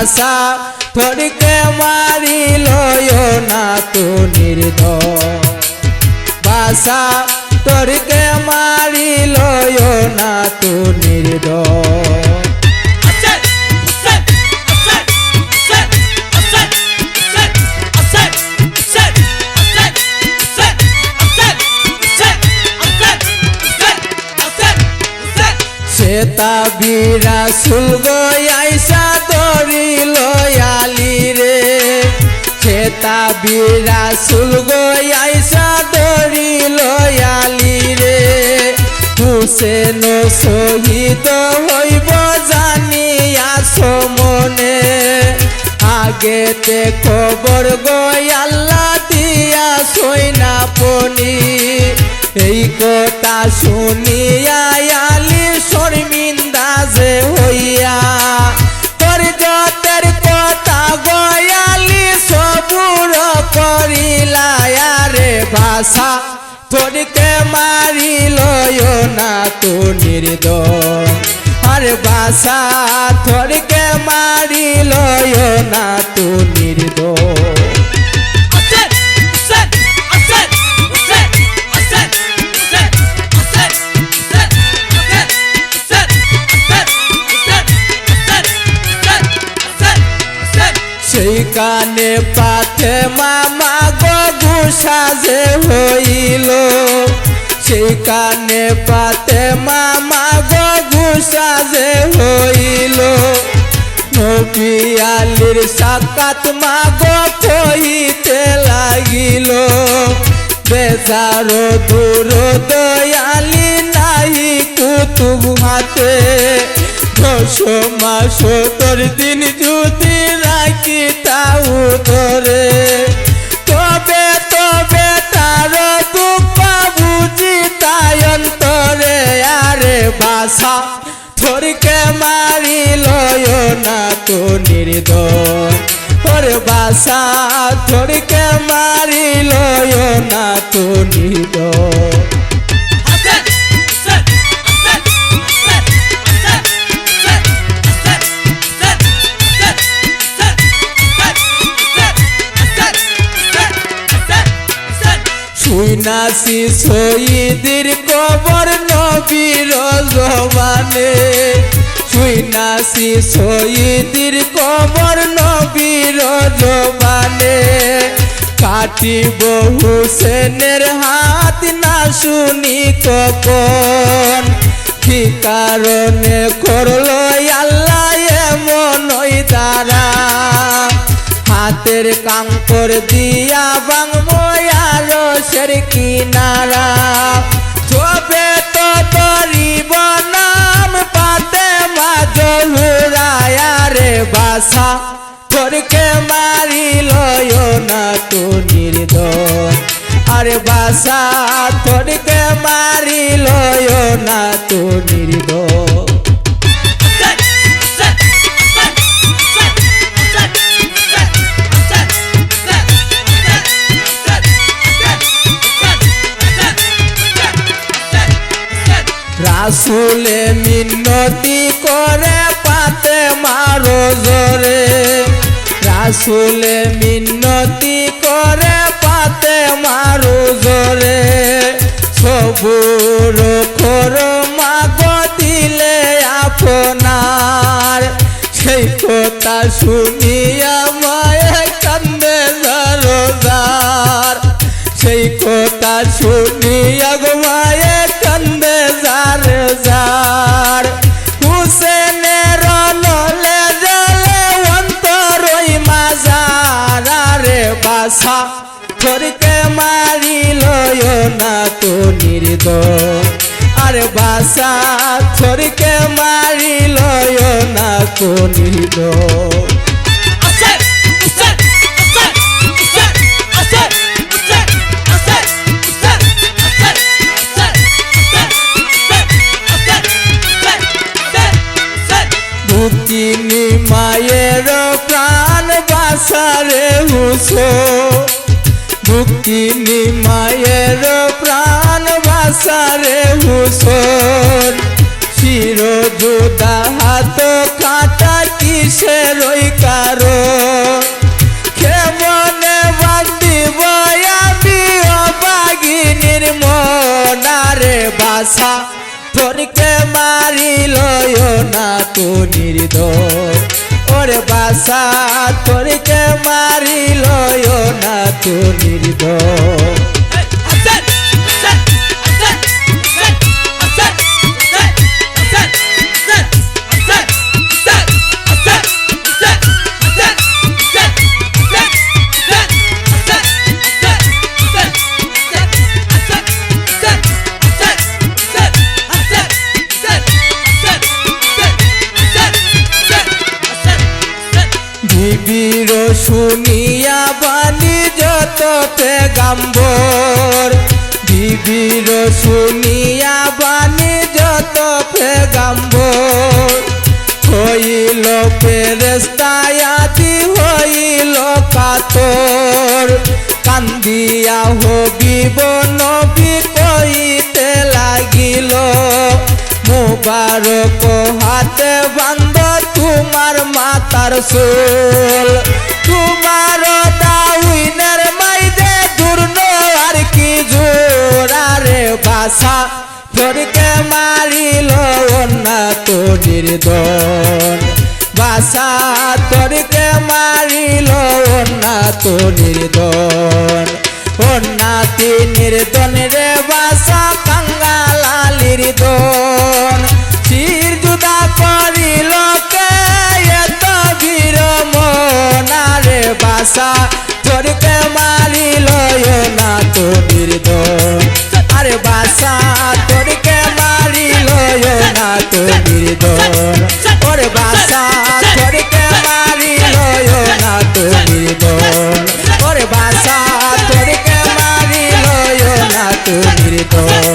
বাসা থরিকে মারিল না তো নির্দয় বাসা তোরকে মারিল না তো নির্দয় Upset! Upset! Upset! করিল আলি রে। চেতা বিরাসুল গয়াইসা ধরিল আলি রে। হুসেন শহীদ হইব জানিয়া সমনে আগে তে খবর গয়াল্লা দিয়া সৈনা পনি। এই কথা শুনিয়া তোরকে মারিল না তো নির্দয় আর বাসা তোরকে মারিল না তো নির্দয় সেই কানে পাতে মামা গু সাজে হই সেই কানে পাতে মামা গুসা যে হইল। নবিয়ালির সাকাত মাগ কইতে লাগিল। বেজার দূর দয়ালি নাহি কুতুব হাতে। মাস তোর দিন যদি রাখি তাও ধরে। Upset! Upset! Upset! Upset! শুনাছি শহীদের কবর নবীর জবানে শুনাছি শহীদের কবর কাটিব হুসেনের হাত না শুনি কখন কি কারণে করল আল্লাহ এমন দ্বারা? হাতের কাঙ্কর দিয়া বাংবো আরও সের কিনারা। তবে তো তরিব নাম পাতে মা জহুরায়া রে বাসা। তোরকে মারিল না তো দন আরে বাসা তোরকে মারিল না তো নির্দন রাসুলে মিনতি করে পাতে মারো জরে। রাসুলে মিনতি সবুর খোর মাগ দিলে আপনার। সেই কথা শুনিয়া মায়ে কান্দে জরদার। সেই কথা শুনিয়া গো মায়ে কান্দে যার যার হুসেনের নলে জলে অন্তরই মাজার। রে বাসা থরকে মারিল না আরে বাসা থরিকে মারি লয় না কনিল তিনি মায়ের প্রাণ বাসারে হুসো ভুক্তিনি মায়ের তারে হুসর চির জুদা হাত কাটা কিসে ওই কারও কেমনে বাগদি বয়াবি ও বাসা তোরকে মারিল না তু নির্দয় ওরে বাসা তোরকে মারিল না তু নির্দয় বিবির শুনিয়া বাণী যত পেগাম্বর। বিবির শুনিয়া বাণী যত পেগাম্বর। হইল পেরেস্তায়াতি হইল কাতর। কান্দিয়া হবিব নবী কইতে লাগিল, মুবারক হাতে বান্ধ মাতার সোল। তোমার দাউইনের মাইদে দূর্ণ আর কি জোরারে বাসা তোরকে মারিল না তো নির্দন। বাসা তোরকে মারিল না তো নির্দন। অন্নাতি নির্দন রে বাসা কাঙ্গালালির দন। তোরকে মারিল না তুমির দল ওর বাসা তোরকে মারিল না তুমির দল ওর বাসা তোরকে মারিল না তুমির দল